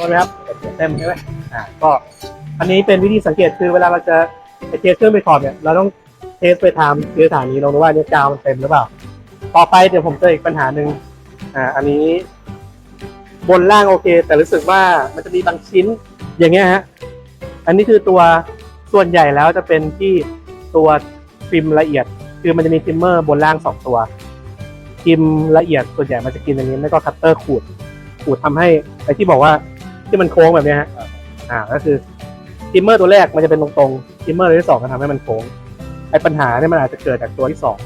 ดนไหมครับเต็มใช่ไหมอ่าก็อันนี้เป็นวิธีสังเกตคือเวลาเราจะไปเทสเครื่องไปขอบเนี่ยเราต้องเทสไปทำคือสถานีลองดูว่าเนี่ยกาวมันเต็มหรือเปล่า ต่อไปเดี๋ยวผมเจออีกปัญหาหนึ่งอ่าอันนี้ บนล่างโอเค แต่รู้สึกว่ามันจะมีบางชิ้นอย่างเงี้ยฮะอันนี้คือตัวส่วนใหญ่แล้วจะเป็นที่ตัวฟิล์มละเอียด คือมันจะมีฟิมเมอร์บนล่างสองตัวฟิล์มละเอียดส่วนใหญ่มันจะกินอันนี้ไม่ก็คัตเตอร์ขูดขูดทำให้ไอที่บอกว่า ที่มันโค้งแบบเนี้ยฮะอ่าก็คือฟิล์มเมอร์ตัวแรกมันจะเป็นตรงๆฟิล์มเมอร์ตัวที่สองก็ทำให้มันโค้งไอ้ปัญหาเนี่ยมันอาจจะเกิดจากตัวที่สอง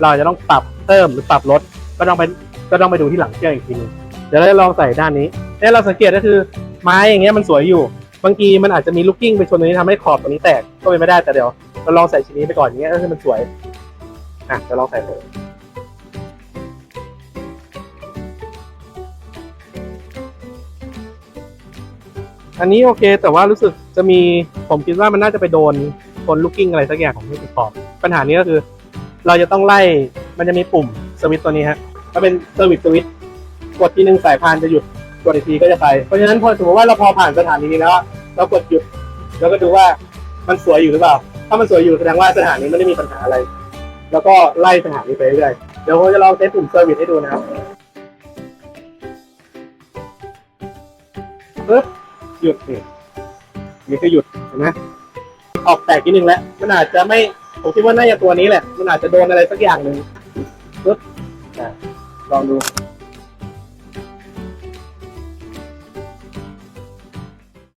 เราอาจจะต้องปรับเพิ่มหรือปรับลดก็ต้องไปก็ต้องไปดูที่หลังเครื่องอีกทีนึงเดี๋ยวเราจะลองใส่ด้านนี้เนี่ยเราสังเกตก็คือไม้อย่างเงี้ยมันสวยอยู่ บางทีมันอาจจะมีลูกกิ้งไปชนตรงนี้ทำให้ขอบตรงนี้แตกก็เป็นไม่ได้แต่เดี๋ยวเราลองใส่ชิ้นนี้ไปก่อนอย่างเงี้ยก็คือมันสวยอะเดี๋ยวลองใส่เลย อันนี้โอเค แต่ว่ารู้สึกจะมีผมคิดว่ามันน่าจะไปโดนคนลูกกิ้งอะไรสักอย่างของที่ติดขอบปัญหานี้ก็คือ เราจะต้องไล่มันจะมีปุ่มสวิตตัวนี้ฮะมันเป็นเซอร์วิสสวิตกดทีหนึ่งสายพานจะหยุดกดอีกทีก็จะไป เพราะฉะนั้นพอสมมติว่าเราพอผ่านสถานีนี้แล้ว เรากดหยุด แล้วก็ดูว่ามันสวยอยู่หรือเปล่า ถ้ามันสวยอยู่แสดงว่าสถานีไม่ได้มีปัญหาอะไร แล้วก็ไล่สถานีไปเรื่อยเดี๋ยวผมจะลองเทสปุ่มเซอร์วิสให้ดูนะครับปึ๊บ หยุดนี่นี่ก็หยุดเห็นไหมออกแตกนิดนึงแล้ว มันอาจจะไม่ผมคิดว่าน่าจะตัวนี้แหละ มันอาจจะโดนอะไรสักอย่างหนึ่งปึ๊บอะลองดู